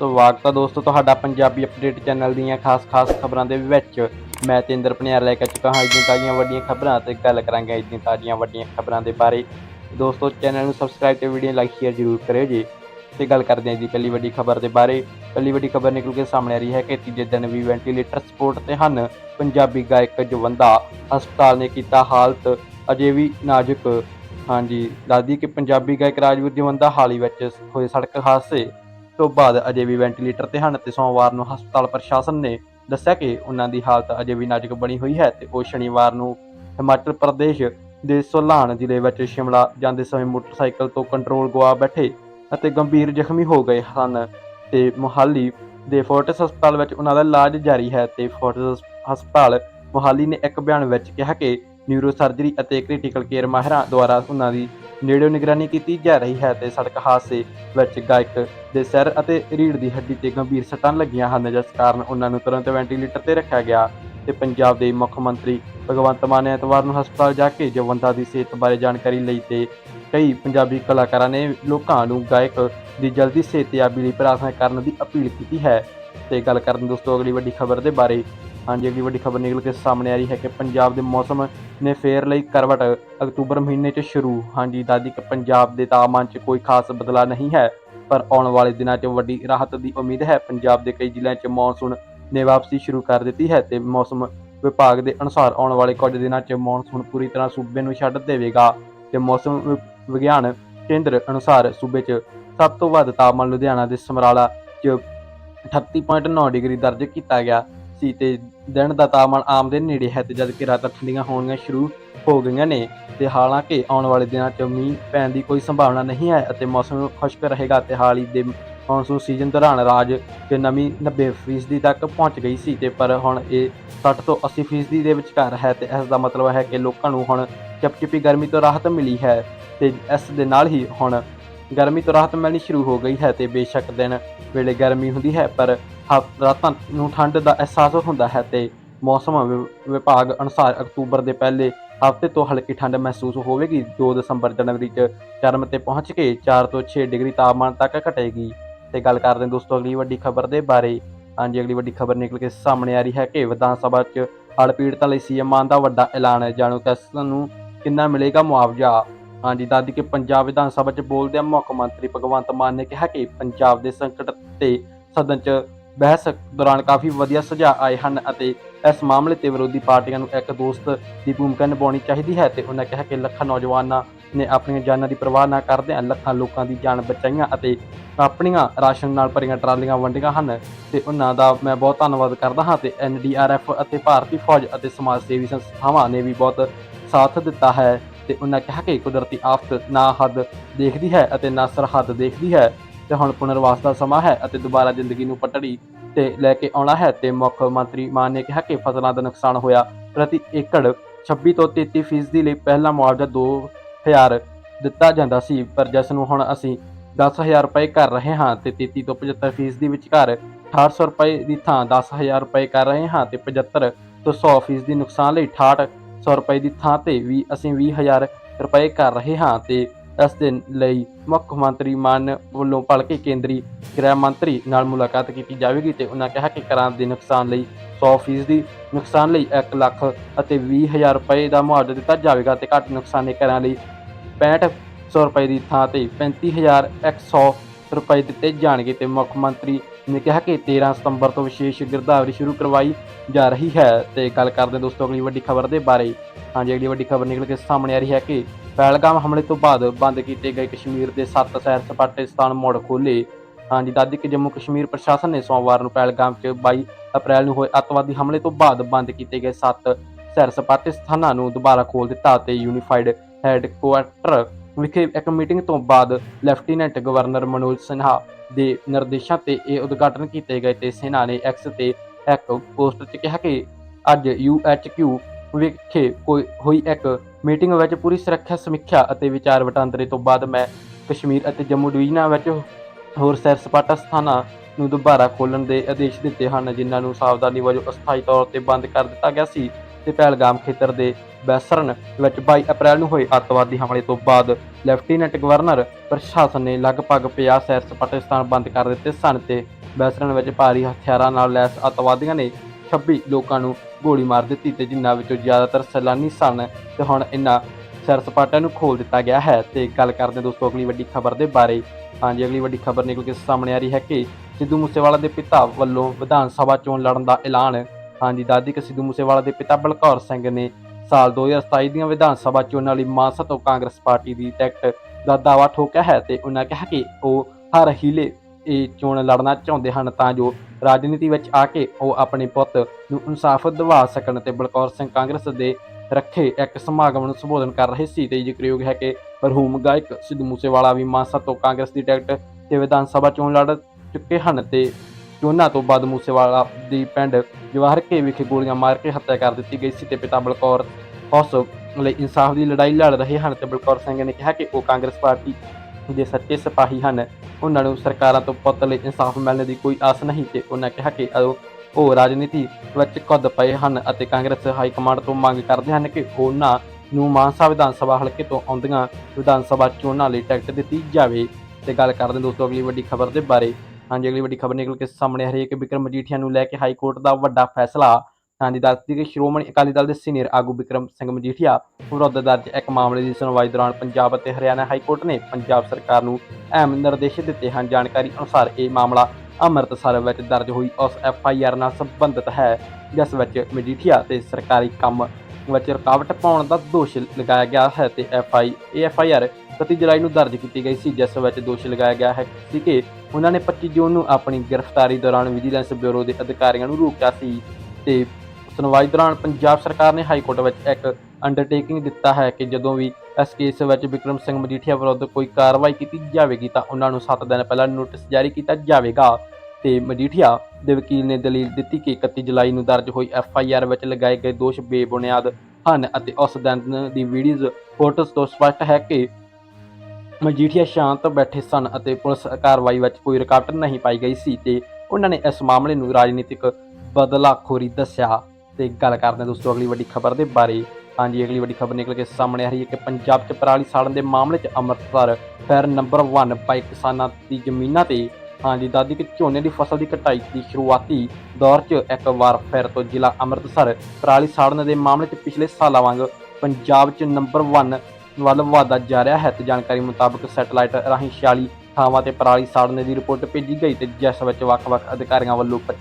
ਸਵਾਗਤ ਹੈ ਦੋਸਤੋ ਤੁਹਾਡਾ ਪੰਜਾਬੀ ਅਪਡੇਟ ਚੈਨਲ ਦੀਆਂ ਖਾਸ-ਖਾਸ ਖਬਰਾਂ ਦੇ ਵਿੱਚ ਮੈਂ ਤੇਂਦਰ ਪਨਿਆਰ ਲੈ ਕੇ ਚੁੱਕਾ ਹਾਂ। ਅੱਜ ਦੀਆਂ ਤਾਜ਼ੀਆਂ ਵੱਡੀਆਂ ਖਬਰਾਂ ਤੇ ਗੱਲ ਕਰਾਂਗੇ ਅੱਜ ਦੀਆਂ ਤਾਜ਼ੀਆਂ ਵੱਡੀਆਂ ਖਬਰਾਂ ਦੇ ਬਾਰੇ। ਦੋਸਤੋ ਚੈਨਲ ਨੂੰ ਸਬਸਕ੍ਰਾਈਬ ਤੇ ਵੀਡੀਓ ਲਾਈਕ ਸ਼ੇਅਰ ਜ਼ਰੂਰ ਕਰਿਓ ਜੀ ਤੇ ਗੱਲ ਕਰਦੇ ਹਾਂ ਜੀ ਪਹਿਲੀ ਵੱਡੀ ਖਬਰ ਦੇ ਬਾਰੇ। ਪਹਿਲੀ ਵੱਡੀ ਖਬਰ ਨਿਕਲ ਕੇ ਸਾਹਮਣੇ ਆ ਰਹੀ ਹੈ ਕਿ ਤੀਜੇ ਦਿਨ ਵੀ ਵੈਂਟੀਲੇਟਰ ਸਪੋਰਟ ਤੇ ਹਨ। ਪੰਜਾਬੀ ਗਾਇਕ ਜਵੰਦਾ ਹਸਪਤਾਲ ਨੇ ਕੀਤਾ ਹਾਲਤ ਅਜੇ ਵੀ ਨਾਜ਼ੁਕ। ਹਾਂਜੀ, ਦੱਸਦੀ ਕਿ ਪੰਜਾਬੀ ਗਾਇਕ ਰਾਜਵੀਰ ਜਵੰਦਾ ਹਾਲ ਹੀ ਵਿੱਚ ਹੋਏ ਸੜਕ ਹਾਦਸੇ ਤੋਂ ਬਾਅਦ ਅਜੇ ਵੀ ਵੈਂਟੀਲੇਟਰ ਤੇ ਹਨ ਤੇ ਸੋਮਵਾਰ ਨੂੰ ਹਸਪਤਾਲ ਪ੍ਰਸ਼ਾਸਨ ਨੇ ਦੱਸਿਆ ਕਿ ਉਹਨਾਂ ਦੀ ਹਾਲਤ ਅਜੇ ਵੀ ਨਾਜ਼ੁਕ ਬਣੀ ਹੋਈ ਹੈ ਤੇ ਉਹ ਸ਼ਨੀਵਾਰ ਨੂੰ ਹਿਮਾਚਲ ਪ੍ਰਦੇਸ਼ ਦੇ ਸੋਲਾਨ ਜ਼ਿਲ੍ਹੇ ਵਿੱਚ ਸ਼ਿਮਲਾ ਜਾਂਦੇ ਸਮੇਂ ਮੋਟਰਸਾਈਕਲ ਤੋਂ ਕੰਟਰੋਲ ਗਵਾ ਬੈਠੇ ਅਤੇ ਗੰਭੀਰ ਜ਼ਖਮੀ ਹੋ ਗਏ ਹਨ ਤੇ ਮੁਹਾਲੀ ਦੇ ਫੋਰਟਿਸ ਹਸਪਤਾਲ ਵਿੱਚ ਉਹਨਾਂ ਦਾ ਇਲਾਜ ਜਾਰੀ ਹੈ ਤੇ ਫੋਰਟਿਸ ਹਸਪਤਾਲ ਮੁਹਾਲੀ ਨੇ ਇੱਕ ਬਿਆਨ ਵਿੱਚ ਕਿਹਾ ਕਿ ਨਿਊਰੋ ਸਰਜਰੀ ਅਤੇ ਕ੍ਰਿਟੀਕਲ ਕੇਅਰ ਮਾਹਿਰਾਂ ਦੁਆਰਾ ਉਹਨਾਂ ਦੀ ਨੇੜਿਓਂ ਨਿਗਰਾਨੀ ਕੀਤੀ ਜਾ ਰਹੀ ਹੈ ਤੇ ਸੜਕ ਹਾਦਸੇ ਵਿੱਚ ਗਾਇਕ ਦੇ ਸਿਰ ਅਤੇ ਰੀੜ ਦੀ ਹੱਡੀ ਤੇ ਗੰਭੀਰ ਸੱਟਾਂ ਲੱਗੀਆਂ ਹਨ। ਜਿਸ ਕਾਰਨ ਉਹਨਾਂ ਨੂੰ ਤੁਰੰਤ ਵੈਂਟੀਲੇਟਰ ਤੇ ਰੱਖਿਆ ਗਿਆ ਤੇ ਪੰਜਾਬ ਦੇ ਮੁੱਖ ਮੰਤਰੀ ਭਗਵੰਤ ਮਾਨ ਨੇ ਐਤਵਾਰ ਨੂੰ ਹਸਪਤਾਲ ਜਾ ਕੇ ਜਵੰਦਾ ਦੀ ਸਿਹਤ ਬਾਰੇ ਜਾਣਕਾਰੀ ਲਈ ਤੇ ਕਈ ਪੰਜਾਬੀ ਕਲਾਕਾਰਾਂ ਨੇ ਲੋਕਾਂ ਨੂੰ ਗਾਇਕ ਦੀ ਜਲਦੀ ਸਿਹਤਯਾਬੀ ਲਈ ਪ੍ਰਾਰਥਨਾ ਕਰਨ ਦੀ ਅਪੀਲ ਕੀਤੀ ਹੈ। ਤੇ ਗੱਲ ਕਰਨ ਦੋਸਤੋ, ਅਗਲੀ ਵੱਡੀ ਖਬਰ ਦੇ ਬਾਰੇ ਹਾਂਜੀ ਅਗਲੀ ਵੱਡੀ ਖਬਰ ਨਿਕਲ ਕੇ ਸਾਹਮਣੇ ਆ ਰਹੀ ਹੈ ਕਿ ਪੰਜਾਬ ਦੇ ਮੌਸਮ ਨੇ ਫੇਰ ਲਈ ਕਰਵਟ ਅਕਤੂਬਰ ਮਹੀਨੇ 'ਚ ਸ਼ੁਰੂ। ਹਾਂਜੀ ਦਾਦੀ ਪੰਜਾਬ ਦੇ ਤਾਪਮਾਨ 'ਚ ਕੋਈ ਖਾਸ ਬਦਲਾਅ ਨਹੀਂ ਹੈ, ਪਰ ਆਉਣ ਵਾਲੇ ਦਿਨਾਂ 'ਚ ਵੱਡੀ ਰਾਹਤ ਦੀ ਉਮੀਦ ਹੈ। ਪੰਜਾਬ ਦੇ ਕਈ ਜ਼ਿਲ੍ਹਿਆਂ 'ਚ ਮੌਨਸੂਨ ਨੇ ਵਾਪਸੀ ਸ਼ੁਰੂ ਕਰ ਦਿੱਤੀ ਹੈ ਤੇ ਮੌਸਮ ਵਿਭਾਗ ਦੇ ਅਨੁਸਾਰ ਆਉਣ ਵਾਲੇ ਕੁਝ ਦਿਨਾਂ 'ਚ ਮੌਨਸੂਨ ਪੂਰੀ ਤਰ੍ਹਾਂ ਸੂਬੇ ਨੂੰ ਛੱਡ ਦੇਵੇਗਾ ਤੇ ਮੌਸਮ ਵਿਗਿਆਨ ਕੇਂਦਰ ਅਨੁਸਾਰ ਸੂਬੇ 'ਚ ਸਭ ਤੋਂ ਵੱਧ ਤਾਪਮਾਨ ਲੁਧਿਆਣਾ ਦੇ ਸਮਰਾਲਾ 'ਚ 38.9 ਡਿਗਰੀ ਦਰਜ ਕੀਤਾ ਗਿਆ। ਸੀ ਤੇ ਦਿਨ ਦਾ ਤਾਪਮਾਨ ਆਮ ਦੇ ਨੇੜੇ ਹੈ ਤੇ ਜਦਕਿ ਰਾਤਾਂ ਠੰਡੀਆਂ ਹੋਣੀਆਂ ਸ਼ੁਰੂ ਹੋ ਗਈਆਂ ਨੇ ਤੇ ਹਾਲਾਂਕਿ ਆਉਣ ਵਾਲੇ ਦਿਨਾਂ 'ਚ ਮੀਂਹ ਪੈਣ ਦੀ ਕੋਈ ਸੰਭਾਵਨਾ ਨਹੀਂ ਹੈ ਅਤੇ ਮੌਸਮ ਖੁਸ਼ਕ ਰਹੇਗਾ ਤੇ ਹਾਲ ਹੀ ਦੇ ਮੌਨਸੂਨ ਸੀਜ਼ਨ ਦੌਰਾਨ ਰਾਜ 'ਚ ਨਮੀ 90% ਤੱਕ ਪਹੁੰਚ ਗਈ ਸੀ ਤੇ ਪਰ ਹੁਣ ਇਹ 60 ਤੋਂ 80% ਦੇ ਵਿਚਕਾਰ ਹੈ ਤੇ ਇਸ ਦਾ ਮਤਲਬ ਹੈ ਕਿ ਲੋਕਾਂ ਨੂੰ ਹੁਣ ਚਪਚਪੀ ਗਰਮੀ ਤੋਂ ਰਾਹਤ ਮਿਲੀ ਹੈ ਤੇ ਇਸ ਦੇ ਨਾਲ ਹੀ ਹੁਣ ਗਰਮੀ ਤੋਂ ਰਾਹਤ ਮਿਲਣੀ ਸ਼ੁਰੂ ਹੋ ਗਈ ਹੈ ਤੇ ਬੇਸ਼ੱਕ ਦਿਨ ਵੇਲੇ ਗਰਮੀ ਹੁੰਦੀ ਹੈ, ਪਰ ਹ- ਰਾਤਾਂ ਨੂੰ ਠੰਡ ਦਾ ਅਹਿਸਾਸ ਹੁੰਦਾ ਹੈ ਤੇ ਮੌਸਮ ਵਿ- ਵਿਭਾਗ ਅਨੁਸਾਰ ਅਕਤੂਬਰ ਦੇ ਪਹਿਲੇ ਹਫ਼ਤੇ ਤੋਂ ਹਲਕੀ ਠੰਡ ਮਹਿਸੂਸ ਹੋਵੇਗੀ। 2 ਦਸੰਬਰ, ਜਨਵਰੀ ਚ ਚਰਮ ਤੇ ਪਹੁੰਚ ਕੇ 4 ਤੋਂ 6 ਡਿਗਰੀ ਤਾਪਮਾਨ ਤੱਕ ਘਟੇਗੀ। ਤੇ ਗੱਲ ਕਰਦੇ ਹਾਂ ਦੋਸਤੋ, ਅਗਲੀ ਵੱਡੀ ਖਬਰ ਦੇ ਬਾਰੇ। ਹਾਂਜੀ, ਅਗਲੀ ਵੱਡੀ ਖਬਰ ਨਿਕਲ ਕੇ ਸਾਹਮਣੇ ਆ ਰਹੀ ਹੈ ਕਿ ਵਿਧਾਨ ਸਭਾ ਚ ਹੜ੍ਹ ਪੀੜਤਾਂ ਲਈ ਸੀਐਮ ਮਾਨ ਦਾ ਵੱਡਾ ਐਲਾਨ ਹੈ। ਜਾਣੋ ਕਿਸ ਨੂੰ ਕਿੰਨਾ ਮਿਲੇਗਾ ਮੁਆਵਜ਼ਾ। ਹਾਂਜੀ ਦਾਦੀ ਕਿ ਪੰਜਾਬ ਵਿਧਾਨ ਸਭਾ ਚ ਬੋਲਦਿਆਂ ਮੁੱਖ ਮੰਤਰੀ ਭਗਵੰਤ ਮਾਨ ਨੇ ਕਿਹਾ ਕਿ ਪੰਜਾਬ ਦੇ ਸੰਕਟ ਤੇ ਸਦਨ ਚ ਬਹਿਸ ਦੌਰਾਨ ਕਾਫੀ ਵਧੀਆ ਸੁਝਾਅ ਆਏ ਹਨ ਅਤੇ ਇਸ ਮਾਮਲੇ ਤੇ ਵਿਰੋਧੀ ਪਾਰਟੀਆਂ ਨੂੰ ਇੱਕ ਦੋਸਤ ਦੀ ਭੂਮਿਕਾ ਨਿਭਾਉਣੀ ਚਾਹੀਦੀ ਹੈ ਤੇ ਉਹਨਾਂ ਕਿਹਾ ਕਿ ਲੱਖਾਂ ਨੌਜਵਾਨਾਂ ਨੇ ਆਪਣੀਆਂ ਜਾਨਾਂ ਦੀ ਪਰਵਾਹ ਨਾ ਕਰਦਿਆਂ ਲੱਖਾਂ ਲੋਕਾਂ ਦੀ ਜਾਨ ਬਚਾਈਆਂ ਅਤੇ ਆਪਣੀਆਂ ਰਾਸ਼ਨ ਨਾਲ ਭਰੀਆਂ ਟਰਾਲੀਆਂ ਵੰਡੀਆਂ ਹਨ ਤੇ ਉਹਨਾਂ ਦਾ ਮੈਂ ਬਹੁਤ ਧੰਨਵਾਦ ਕਰਦਾ ਹਾਂ ਤੇ ਐਨਡੀਆਰਐਫ ਅਤੇ ਭਾਰਤੀ ਫੌਜ ਅਤੇ ਸਮਾਜ ਸੇਵੀ ਸੰਸਥਾਵਾਂ ਨੇ ਵੀ ਬਹੁਤ ਸਾਥ ਦਿੱਤਾ ਹੈ। ਤੇ ਉਹਨਾਂ ਕਿਹਾ ਕਿ ਕੁਦਰਤੀ ਆਫਤ ਨਾ ਹੱਦ ਦੇਖਦੀ ਹੈ ਅਤੇ ਨਾ ਸਰਹੱਦ ਦੇਖਦੀ ਹੈ। ਤੇ ਹੁਣ ਪੁਨਰਵਾਸ ਦਾ ਸਮਾਂ ਹੈ ਅਤੇ ਦੁਬਾਰਾ ਜ਼ਿੰਦਗੀ ਨੂੰ ਪਟੜੀ ਤੇ ਲੈ ਕੇ ਆਉਣਾ ਹੈ ਤੇ ਮੁੱਖ ਮੰਤਰੀ ਮਾਨ ਨੇ ਕਿਹਾ ਕਿ ਫਸਲਾਂ ਦਾ ਨੁਕਸਾਨ ਹੋਇਆ ਪ੍ਰਤੀ ਏਕੜ 26 ਤੋਂ 33 ਫੀਸਦੀ ਲਈ ਪਹਿਲਾ ਮੁਆਵਜ਼ਾ 2000 ਦਿੱਤਾ ਜਾਂਦਾ ਸੀ, ਪਰ ਜਿਸ ਨੂੰ ਹੁਣ ਅਸੀਂ 10000 ਰੁਪਏ ਕਰ ਰਹੇ ਹਾਂ ਤੇ 33 ਤੋਂ 75 ਫੀਸਦੀ ਵਿਚਕਾਰ 800 ਰੁਪਏ ਦੀ ਥਾਂ 10000 ਰੁਪਏ ਕਰ ਰਹੇ ਹਾਂ ਤੇ 75 ਤੋਂ 100 ਫੀਸਦੀ ਨੁਕਸਾਨ ਲਈ 6800 ਰੁਪਏ ਦੀ ਥਾਂ ਤੇ ਵੀ ਅਸੀਂ 20000 ਰੁਪਏ ਕਰ ਰਹੇ ਹਾਂ ਤੇ ਇਸ ਦੇ ਲਈ ਮੁੱਖ ਮੰਤਰੀ ਮਾਨ ਵੱਲੋਂ ਭਲਕੇ ਕੇਂਦਰੀ ਗ੍ਰਹਿ ਮੰਤਰੀ ਨਾਲ ਮੁਲਾਕਾਤ ਕੀਤੀ ਜਾਵੇਗੀ ਤੇ ਉਹਨਾਂ ਕਿਹਾ ਕਿ ਕਰਾਂ ਦੇ ਨੁਕਸਾਨ ਲਈ 100% ਦੀ ਨੁਕਸਾਨ ਲਈ 1 ਲੱਖ ਅਤੇ 20000 ਰੁਪਏ ਦਾ ਮੁਆਵਜ਼ਾ ਦਿੱਤਾ ਜਾਵੇਗਾ ਤੇ ਘੱਟ ਨੁਕਸਾਨੇ ਕਰਾਂ ਲਈ 6500 ਰੁਪਏ ਦੀ ਥਾਂ ਤੇ 35100 ਰੁਪਏ ਦਿੱਤੇ ਜਾਣਗੇ ਤੇ ਮੁੱਖ ਮੰਤਰੀ ਨੇ ਕਿਹਾ ਕਿ 13 ਸਤੰਬਰ ਤੋਂ ਵਿਸ਼ੇਸ਼ ਗਿਰਦਾਵਰੀ ਸ਼ੁਰੂ ਕਰਵਾਈ ਜਾ ਰਹੀ ਹੈ ਤੇ ਗੱਲ ਕਰਦੇ ਹਾਂ ਦੋਸਤੋ ਅਗਲੀ ਵੱਡੀ ਖਬਰ ਦੇ ਬਾਰੇ। ਹਾਂਜੀ, ਅਗਲੀ ਵੱਡੀ ਖਬਰ ਨਿਕਲ ਕੇ ਸਾਹਮਣੇ ਆ ਰਹੀ ਹੈ ਕਿ ਪਹਿਲਗਾਮ ਹਮਲੇ ਤੋਂ ਬਾਅਦ ਬੰਦ ਕੀਤੇ ਗਏ ਕਸ਼ਮੀਰ ਦੇ ਸੱਤ ਸੈਰ ਸਪਾਟੇ ਸਥਾਨ ਮੁੜ ਖੋਲੇ ਹਾਂਜੀ ਦਾਦੀ ਕਿ ਜੰਮੂ ਕਸ਼ਮੀਰ ਪ੍ਰਸ਼ਾਸਨ ਨੇ ਸੋਮਵਾਰ ਨੂੰ ਪਹਿਲਗਾਮ 'ਚ 22 ਅਪ੍ਰੈਲ ਨੂੰ ਹੋਏ ਅੱਤਵਾਦੀ ਹਮਲੇ ਤੋਂ ਬਾਅਦ ਬੰਦ ਕੀਤੇ ਗਏ ਸੱਤ ਸੈਰ ਸਪਾਟੇ ਸਥਾਨਾਂ ਨੂੰ ਦੁਬਾਰਾ ਖੋਲ ਦਿੱਤਾ ਤੇ ਯੂਨੀਫਾਈਡ ਹੈੱਡਕੁਆਰਟਰ ਵਿਖੇ ਇੱਕ ਮੀਟਿੰਗ ਤੋਂ ਬਾਅਦ ਲੈਫਟੀਨੈਂਟ ਗਵਰਨਰ ਮਨੋਜ ਸਿਨਹਾ ਦੇ ਨਿਰਦੇਸ਼ਾਂ ਤੇ ਇਹ ਉਦਘਾਟਨ ਕੀਤੇ ਗਏ ਤੇ ਸਿਨਹਾ ਨੇ ਐਕਸ ਤੇ ਇੱਕ ਪੋਸਟ 'ਚ ਕਿਹਾ ਕਿ ਅੱਜ ਯੂਐਚਕਿਊ ਵਿਖੇ ਕੋਈ, ਹੋਈ ਇੱਕ ਮੀਟਿੰਗ ਵਿੱਚ ਪੂਰੀ ਸੁਰੱਖਿਆ, ਸਮੀਖਿਆ ਅਤੇ ਵਿਚਾਰ ਵਟਾਂਦਰੇ ਤੋਂ ਬਾਅਦ ਮੈਂ ਕਸ਼ਮੀਰ ਅਤੇ ਜੰਮੂ ਡਿਵੀਜ਼ਨਾਂ ਵਿੱਚ ਹੋਰ ਸੈਰ ਸਪਾਟਾ ਸਥਾਨਾਂ ਨੂੰ ਦੁਬਾਰਾ ਖੋਲ੍ਹਣ ਦੇ ਆਦੇਸ਼ ਦਿੱਤੇ ਹਨ, ਜਿਨ੍ਹਾਂ ਨੂੰ ਸਾਵਧਾਨੀ ਵਜੋਂ ਅਸਥਾਈ ਤੌਰ ਤੇ ਬੰਦ ਕਰ ਦਿੱਤਾ ਗਿਆ ਸੀ। ਤੇ ਪਹਿਲਗਾਮ ਖੇਤਰ ਦੇ ਬੈਸਰਨ ਵਿੱਚ 22 ਅਪ੍ਰੈਲ ਨੂੰ ਹੋਏ ਅੱਤਵਾਦੀ ਹਮਲੇ ਤੋਂ ਬਾਅਦ ਲੈਫਟੀਨੈਂਟ ਗਵਰਨਰ ਪ੍ਰਸ਼ਾਸਨ ਨੇ ਲਗਭਗ 50 ਸੈਰ ਸਪਾਟੇ ਸਥਾਨ ਬੰਦ ਕਰ ਦਿੱਤੇ ਸਨ ਤੇ ਬੈਸਰਨ ਵਿੱਚ ਭਾਰੀ ਹਥਿਆਰਾਂ ਨਾਲ ਲੈਸ ਅੱਤਵਾਦੀਆਂ ਨੇ 26 ਲੋਕਾਂ ਨੂੰ ਗੋਲੀ ਮਾਰ ਦਿੱਤੀ ਤੇ ਜਿਨ੍ਹਾਂ ਵਿੱਚੋਂ ਜ਼ਿਆਦਾਤਰ ਸੈਲਾਨੀ ਸਨ ਤੇ ਹੁਣ ਇਹਨਾਂ ਸੈਰ ਸਪਾਟਿਆਂ ਨੂੰ ਖੋਲ ਦਿੱਤਾ ਗਿਆ ਹੈ। ਤੇ ਗੱਲ ਕਰਦੇ ਹਾਂ ਦੋਸਤੋ ਅਗਲੀ ਵੱਡੀ ਖਬਰ ਦੇ ਬਾਰੇ। ਹਾਂਜੀ, ਅਗਲੀ ਵੱਡੀ ਖਬਰ ਨਿਕਲ ਕੇ ਸਾਹਮਣੇ ਆ ਰਹੀ ਹੈ ਕਿ ਸਿੱਧੂ ਮੂਸੇਵਾਲਾ ਦੇ ਪਿਤਾ ਵੱਲੋਂ ਵਿਧਾਨ ਸਭਾ ਚੋਣ ਲੜਨ ਦਾ ਐਲਾਨ ਹਾਂਜੀ, ਦਾਦੀ ਕਿ ਸਿੱਧੂ ਮੂਸੇਵਾਲਾ ਦੇ ਪਿਤਾ ਬਲਕੌਰ ਸਿੰਘ ਨੇ ਸਾਲ 2027 ਦੀਆਂ ਵਿਧਾਨ ਸਭਾ ਚੋਣਾਂ ਲਈ ਮਾਨਸਾ ਤੋਂ ਕਾਂਗਰਸ ਪਾਰਟੀ ਦੀ ਟਿਕਟ ਦਾ ਦਾਅਵਾ ਠੋਕਿਆ ਹੈ ਤੇ ਉਹਨਾਂ ਕਿਹਾ ਕਿ ਉਹ ਹਰ ਹੀਲੇ ਇਹ ਚੋਣ ਲੜਨਾ ਚਾਹੁੰਦੇ ਹਨ ਤਾਂ ਜੋ ਰਾਜਨੀਤੀ ਵਿੱਚ ਆ ਕੇ ਉਹ ਆਪਣੇ ਪੁੱਤ ਨੂੰ ਇਨਸਾਫ ਦਿਵਾ ਸਕਣ ਤੇ ਬਲਕੌਰ ਸਿੰਘ ਕਾਂਗਰਸ ਦੇ ਰੱਖੇ ਇੱਕ ਸਮਾਗਮ ਨੂੰ ਸੰਬੋਧਨ ਕਰ ਰਹੇ ਸੀ ਤੇ ਜ਼ਿਕਰਯੋਗ ਹੈ ਕਿ ਮਰਹੂਮ ਗਾਇਕ ਸਿੱਧੂ ਮੂਸੇਵਾਲਾ ਵੀ ਮਾਨਸਾ ਤੋਂ ਕਾਂਗਰਸ ਦੀ ਟਿਕਟ ਤੇ ਵਿਧਾਨ ਸਭਾ ਚੋਣ ਲੜ ਚੁੱਕੇ ਹਨ ਤੇ ਚੋਣਾਂ ਤੋਂ ਬਾਅਦ ਮੂਸੇਵਾਲਾ ਦੀ ਪਿੰਡ ਜਵਾਹਰ ਕੇ ਵਿਖੇ ਗੋਲੀਆਂ ਮਾਰ ਕੇ ਹੱਤਿਆ ਕਰ ਦਿੱਤੀ ਗਈ ਸੀ ਤੇ ਪਿਤਾ ਬਲਕੌਰ ਉਸ ਲਈ ਇਨਸਾਫ ਦੀ ਲੜਾਈ ਲੜ ਰਹੇ ਹਨ ਤੇ ਬਲਕੌਰ ਸਿੰਘ ਨੇ ਕਿਹਾ ਕਿ ਉਹ ਕਾਂਗਰਸ ਪਾਰਟੀ ਦੇ ਸੱਚੇ ਸਿਪਾਹੀ ਹਨ। ਉਹਨਾਂ ਨੂੰ ਸਰਕਾਰਾਂ ਤੋਂ ਪੁੱਤ ਲਈ ਇਨਸਾਫ ਮਿਲਣ ਦੀ ਕੋਈ ਆਸ ਨਹੀਂ ਤੇ ਉਹਨਾਂ ਕਿਹਾ ਕਿ ਉਹ ਰਾਜਨੀਤੀ ਵਿੱਚ ਕੁੱਦ ਪਏ ਹਨ ਅਤੇ ਕਾਂਗਰਸ ਹਾਈ ਕਮਾਂਡ ਤੋਂ ਮੰਗ ਕਰਦੇ ਹਨ ਕਿ ਉਹਨਾਂ ਨੂੰ ਮਾਨਸਾ ਵਿਧਾਨ ਸਭਾ ਹਲਕੇ ਤੋਂ ਆਉਂਦੀਆਂ ਵਿਧਾਨ ਸਭਾ ਚੋਣਾਂ ਲਈ ਟਿਕਟ ਦਿੱਤੀ ਜਾਵੇ। ਤੇ ਗੱਲ ਕਰਦੇ ਦੋਸਤੋ ਅਗਲੀ ਵੱਡੀ ਖਬਰ ਦੇ ਬਾਰੇ। ਹਾਂਜੀ, ਅਗਲੀ ਵੱਡੀ ਖਬਰ ਨਿਕਲ ਕੇ ਸਾਹਮਣੇ ਆ ਵਿਕਰਮ ਮਜੀਠੀਆ ਨੂੰ ਲੈ ਕੇ ਹਾਈ ਕੋਰਟ ਦਾ ਵੱਡਾ ਫੈਸਲਾ। ਹਾਂਜੀ ਦੱਸਦੀ ਕਿ ਸ਼੍ਰੋਮਣੀ ਅਕਾਲੀ ਦਲ ਦੇ ਸੀਨੀਅਰ ਆਗੂ ਵਿਕਰਮ ਸਿੰਘ ਮਜੀਠੀਆ ਵਿਰੁੱਧ ਦਰਜ ਇੱਕ ਮਾਮਲੇ ਦੀ ਸੁਣਵਾਈ ਦੌਰਾਨ ਪੰਜਾਬ ਅਤੇ ਹਰਿਆਣਾ ਹਾਈ ਕੋਰਟ ਨੇ ਪੰਜਾਬ ਸਰਕਾਰ ਨੂੰ ਅਹਿਮ ਨਿਰਦੇਸ਼ ਦਿੱਤੇ ਹਨ। ਜਾਣਕਾਰੀ ਅਨੁਸਾਰ ਇਹ ਮਾਮਲਾ ਅੰਮ੍ਰਿਤਸਰ ਵਿੱਚ ਦਰਜ ਹੋਈ ਉਸ ਐਫ ਆਈ ਆਰ ਨਾਲ ਸੰਬੰਧਿਤ ਹੈ, ਜਿਸ ਵਿੱਚ ਮਜੀਠੀਆ ਤੇ ਸਰਕਾਰੀ ਕੰਮ ਵਿੱਚ ਰੁਕਾਵਟ ਪਾਉਣ ਦਾ ਦੋਸ਼ ਲਗਾਇਆ ਗਿਆ ਹੈ ਤੇ ਐਫ ਆਈ ਇਹ ਐਫ ਆਈ ਆਰ 31 ਜੁਲਾਈ ਨੂੰ ਦਰਜ ਕੀਤੀ ਗਈ ਸੀ, ਜਿਸ ਵਿੱਚ ਦੋਸ਼ ਲਗਾਇਆ ਗਿਆ ਹੈ ਸੀ ਕਿ ਉਹਨਾਂ ਨੇ 25 ਜੂਨ ਨੂੰ ਆਪਣੀ ਗ੍ਰਿਫਤਾਰੀ ਦੌਰਾਨ ਵਿਜੀਲੈਂਸ ਬਿਊਰੋ ਦੇ ਅਧਿਕਾਰੀਆਂ ਨੂੰ ਰੋਕਿਆ ਸੀ ਤੇ ਸੁਣਵਾਈ ਦੌਰਾਨ ਪੰਜਾਬ ਸਰਕਾਰ ਨੇ ਹਾਈ ਕੋਰਟ ਵਿੱਚ ਇੱਕ ਅੰਡਰਟੇਕਿੰਗ ਦਿੱਤਾ ਹੈ ਕਿ ਜਦੋਂ ਵੀ ਇਸ ਕੇਸ ਵਿੱਚ ਵਿਕਰਮ ਸਿੰਘ ਮਜੀਠੀਆ ਵਿਰੁੱਧ ਕੋਈ ਕਾਰਵਾਈ ਕੀਤੀ ਜਾਵੇਗੀ ਤਾਂ ਉਹਨਾਂ ਨੂੰ 7 ਦਿਨ ਪਹਿਲਾਂ ਨੋਟਿਸ ਜਾਰੀ ਕੀਤਾ ਜਾਵੇਗਾ। ਤੇ ਮਜੀਠੀਆ ਦੇ ਵਕੀਲ ਨੇ ਦਲੀਲ ਦਿੱਤੀ ਕਿ 31 ਜੁਲਾਈ ਨੂੰ ਦਰਜ ਹੋਈ ਐਫ ਆਈ ਆਰ ਵਿੱਚ ਲਗਾਏ ਗਏ ਦੋਸ਼ ਬੇਬੁਨਿਆਦ ਹਨ ਅਤੇ ਉਸ ਦਿਨ ਦੀ ਵੀਡੀਓਜ਼, ਫੋਟੋਜ਼ ਤੋਂ ਸਪਸ਼ਟ ਹੈ ਕਿ ਮਜੀਠੀਆ ਸ਼ਾਂਤ ਬੈਠੇ ਸਨ ਅਤੇ ਪੁਲਿਸ ਕਾਰਵਾਈ ਵਿੱਚ ਕੋਈ ਰੁਕਾਵਟ ਨਹੀਂ ਪਾਈ ਗਈ ਸੀ ਤੇ ਉਹਨਾਂ ਨੇ ਇਸ ਮਾਮਲੇ ਨੂੰ ਰਾਜਨੀਤਿਕ ਬਦਲਾਖੋਰੀ ਦੱਸਿਆ। ਤੇ ਗੱਲ ਕਰਦੇ ਹਾਂ ਦੋਸਤੋ ਅਗਲੀ ਵੱਡੀ ਖਬਰ ਦੇ ਬਾਰੇ। ਹਾਂਜੀ, ਅਗਲੀ ਵੱਡੀ ਖਬਰ ਨਿਕਲ ਕੇ ਸਾਹਮਣੇ ਆ ਰਹੀ ਹੈ ਕਿ ਪੰਜਾਬ 'ਚ ਪਰਾਲੀ ਸਾੜਨ ਦੇ ਮਾਮਲੇ 'ਚ ਅੰਮ੍ਰਿਤਸਰ ਫੈਰ ਨੰਬਰ 1 ਬਾਈ ਕਿਸਾਨਾਂ ਦੀ ਜ਼ਮੀਨਾਂ ਤੇ ਹਾਂਜੀ, ਦਾਦੀ ਕਿ ਝੋਨੇ ਦੀ ਫਸਲ ਦੀ ਕਟਾਈ ਦੀ ਸ਼ੁਰੂਆਤੀ ਦੌਰ 'ਚ ਇੱਕ ਵਾਰ ਫਿਰ ਤੋਂ ਜ਼ਿਲ੍ਹਾ ਅੰਮ੍ਰਿਤਸਰ, ਪਰਾਲੀ ਸਾੜਨ ਦੇ ਮਾਮਲੇ 'ਚ ਪਿਛਲੇ ਸਾਲਾਂ ਵਾਂਗ ਪੰਜਾਬ 'ਚ ਨੰਬਰ 1 ਵੱਲ ਵਧਦਾ ਜਾ ਰਿਹਾ ਹੈ ਤੇ ਜਾਣਕਾਰੀ ਮੁਤਾਬਕ ਸੈਟੇਲਾਈਟ ਰਾਹੀਂ 46 ਥਾਵਾਂ ਤੇ ਪਰਾਲੀ ਸਾੜਨ ਦੀ ਰਿਪੋਰਟ ਭੇਜੀ ਗਈ ਤੇ ਜਿਸ ਵਿੱਚ ਵੱਖ-ਵੱਖ ਅਧਿਕਾਰੀਆਂ ਵੱਲੋਂ ਪ-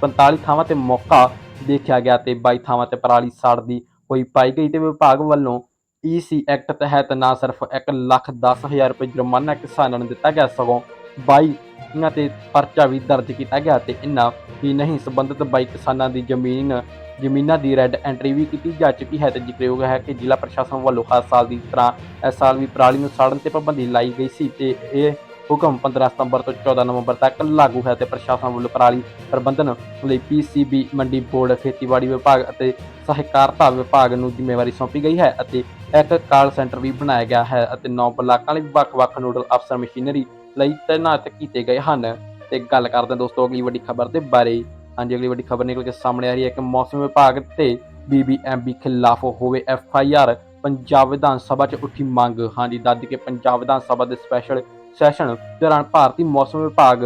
45 ਥਾਵਾਂ ਤੇ ਮੌਕਾ ਦੇਖਿਆ ਗਿਆ ਤੇ 22 ਥਾਵਾਂ ਤੇ ਪਰਾਲੀ ਸਾੜਦੀ ਹੋਈ ਪਾਈ ਗਈ ਤੇ ਵਿਭਾਗ ਵੱਲੋਂ ਈਸੀ ਐਕਟ ਤਹਿਤ ਨਾ ਸਿਰਫ 1 ਲੱਖ 10 ਹਜ਼ਾਰ ਰੁਪਏ ਜੁਰਮਾਨਾ ਕਿਸਾਨਾਂ ਨੂੰ ਦਿੱਤਾ ਗਿਆ, ਸਗੋਂ 22 ਇਹਨਾਂ ਤੇ ਪਰਚਾ ਵੀ ਦਰਜ ਕੀਤਾ ਗਿਆ ਤੇ ਇਨ੍ਹਾਂ ਹੀ ਨਹੀਂ, ਸੰਬੰਧਿਤ 22 ਕਿਸਾਨਾਂ ਦੀ ਜ਼ਮੀਨ, ਜ਼ਮੀਨਾਂ ਦੀ ਰੈੱਡ ਐਂਟਰੀ ਵੀ ਕੀਤੀ ਜਾ ਚੁੱਕੀ ਹੈ ਤੇ ਜ਼ਿਕਰਯੋਗ ਹੈ ਕਿ ਜ਼ਿਲ੍ਹਾ ਪ੍ਰਸ਼ਾਸਨ ਵੱਲੋਂ ਹਰ ਸਾਲ ਦੀ ਤਰ੍ਹਾਂ ਇਸ ਸਾਲ ਵੀ ਪਰਾਲੀ ਨੂੰ ਸਾੜਨ ਤੇ ਪਾਬੰਦੀ ਲਾਈ ਗਈ ਸੀ ਤੇ ਇਹ ਹੁਕਮ 15 ਸਤੰਬਰ ਤੋਂ 14 ਨਵੰਬਰ ਤੱਕ ਲਾਗੂ ਹੈ ਤੇ ਪ੍ਰਸ਼ਾਸਨ ਵੱਲੋਂ ਪਰਾਲੀ ਪ੍ਰਬੰਧਨ ਲਈ ਪੀਸੀਬੀ ਮੰਡੀ ਬੋਰਡ, ਖੇਤੀਬਾੜੀ ਵਿਭਾਗ ਅਤੇ ਸਹਿਕਾਰਤਾ ਵਿਭਾਗ ਨੂੰ ਜ਼ਿੰਮੇਵਾਰੀ ਸੌਂਪੀ ਗਈ ਹੈ ਅਤੇ ਇੱਕ ਕਾਲ ਸੈਂਟਰ ਵੀ ਬਣਾਇਆ ਗਿਆ ਹੈ ਅਤੇ ਨੌ ਬਲਾਕਾਂ ਲਈ ਵੱਖ-ਵੱਖ ਨੋਡਲ ਅਫਸਰ ਮਸ਼ੀਨਰੀ ਲਈ ਤਾਇਨਾਤ ਕੀਤੇ ਗਏ ਹਨ। ਤੇ ਗੱਲ ਕਰਦੇ ਹਾਂ ਦੋਸਤੋ ਅਗਲੀ ਵੱਡੀ ਖਬਰ ਦੇ ਬਾਰੇ। ਹਾਂਜੀ, ਅਗਲੀ ਵੱਡੀ ਖਬਰ ਨਿਕਲ ਕੇ ਸਾਹਮਣੇ ਆ ਰਹੀ ਹੈ ਕਿ ਮੌਸਮ ਵਿਭਾਗ ਤੇ ਬੀਬੀਐਮਬੀ ਖਿਲਾਫ ਹੋਵੇ ਐਫਆਈਆਰ ਪੰਜਾਬ ਵਿਧਾਨ ਸਭਾ 'ਚ ਉੱਠੀ ਮੰਗ। ਹਾਂਜੀ ਦੱਦ ਕੇ ਪੰਜਾਬ ਵਿਧਾਨ ਸਭਾ ਦੇ ਸਪੈਸ਼ਲ ਸੈਸ਼ਨ ਦੌਰਾਨ ਭਾਰਤੀ ਮੌਸਮ ਵਿਭਾਗ,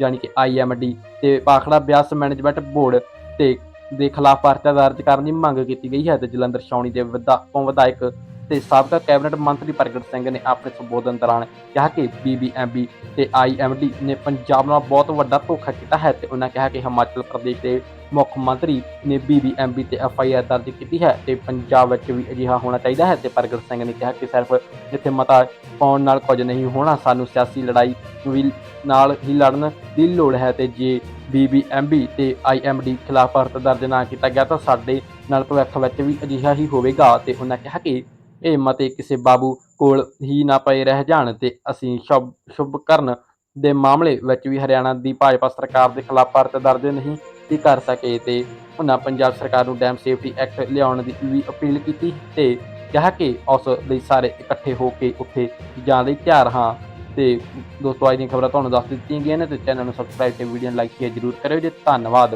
ਯਾਨੀ ਕਿ ਆਈਐਮਡੀ ਤੇ ਪਾਖੜਾ ਬਿਆਸ ਮੈਨੇਜਮੈਂਟ ਬੋਰਡ ਤੇ ਦੇ ਖਿਲਾਫ ਪਰਚਾ ਦਰਜ ਕਰਨ ਦੀ ਮੰਗ ਕੀਤੀ ਗਈ ਹੈ ਤੇ ਜਲੰਧਰ ਛਾਉਣੀ ਦੇ ਵਿਧਾ- ਤੋਂ ਵਿਧਾਇਕ ਤੇ ਸਾਬਕਾ ਕੈਬਨਿਟ ਮੰਤਰੀ ਪ੍ਰਗਟ ਸਿੰਘ ਨੇ ਆਪਣੇ ਸੰਬੋਧਨ ਦੌਰਾਨ ਕਿਹਾ ਕਿ ਬੀਬੀਐਮਬੀ ਤੇ ਆਈਐਮਡੀ ਨੇ ਪੰਜਾਬ ਨਾਲ ਬਹੁਤ ਵੱਡਾ ਧੋਖਾ ਕੀਤਾ ਹੈ ਤੇ ਉਹਨਾਂ ਕਿਹਾ ਕਿ ਹਿਮਾਚਲ ਪ੍ਰਦੇਸ਼ ਦੇ ਮੁੱਖ ਮੰਤਰੀ ਨੇ ਬੀਬੀਐਮਬੀ ਤੇ ਐਫਆਈਆਰ ਦਰਜ ਕੀਤੀ ਹੈ ਤੇ ਪੰਜਾਬ ਵਿੱਚ ਵੀ ਅਜਿਹਾ ਹੋਣਾ ਚਾਹੀਦਾ ਹੈ ਤੇ ਪ੍ਰਗਟ ਸਿੰਘ ਨੇ ਕਿਹਾ ਕਿ ਸਿਰਫ ਜਿੱਥੇ ਮਤਾ ਪਾਉਣ ਨਾਲ ਕੁਝ ਨਹੀਂ ਹੋਣਾ, ਸਾਨੂੰ ਸਿਆਸੀ ਲੜਾਈ ਵੀ ਨਾਲ ਹੀ ਲੜਨ ਦੀ ਲੋੜ ਹੈ ਤੇ ਜੇ ਬੀਬੀਐਮਬੀ ਤੇ ਆਈਐਮਡੀ ਖਿਲਾਫ ਭਾਰਤ ਦਰਜ ਨਾ ਕੀਤਾ ਗਿਆ ਤਾਂ ਸਾਡੇ ਨਾਲ ਭਵਿੱਖ ਵਿੱਚ ਵੀ ਅਜਿਹਾ ਹੀ ਹੋਵੇਗਾ ਤੇ ਉਹਨਾਂ ਕਿਹਾ ਕਿ ਇਹ ਮਤੇ ਕਿਸੇ ਬਾਬੂ ਕੋਲ ਹੀ ਨਾ ਪਏ ਰਹਿ ਜਾਣ ਤੇ ਅਸੀਂ ਸ਼ੁਭ ਸ਼ੁਭ ਕਰਨ ਦੇ ਮਾਮਲੇ ਵਿੱਚ ਵੀ ਹਰਿਆਣਾ ਦੀ ਭਾਜਪਾ ਸਰਕਾਰ ਦੇ ਖਿਲਾਫ ਭਾਰਤ ਦਰਜ ਨਹੀਂ ਸੀ ਕਰ ਸਕੇ ਤੇ ਉਹਨਾਂ ਪੰਜਾਬ ਸਰਕਾਰ ਨੂੰ ਡੈਮ ਸੇਫਟੀ ਐਕਟ ਲਿਆਉਣ ਦੀ ਵੀ ਅਪੀਲ ਕੀਤੀ ਤੇ ਕਿਹਾ ਕਿ ਉਸ ਲਈ ਸਾਰੇ ਇਕੱਠੇ ਹੋ ਕੇ ਉੱਥੇ ਜਾਣ ਲਈ ਤਿਆਰ ਹਾਂ। ਤੇ ਦੋਸਤੋ, ਅੱਜ ਦੀਆਂ ਖਬਰਾਂ ਤੁਹਾਨੂੰ ਦੱਸ ਦਿੱਤੀਆਂ ਗਈਆਂ ਨੇ ਤੇ ਚੈਨਲ ਨੂੰ ਸਬਸਕ੍ਰਾਈਬ ਤੇ ਵੀਡੀਓ ਨੂੰ ਲਾਈਕ ਸ਼ੇਅਰ ਜ਼ਰੂਰ ਕਰਿਓ ਜੀ। ਧੰਨਵਾਦ।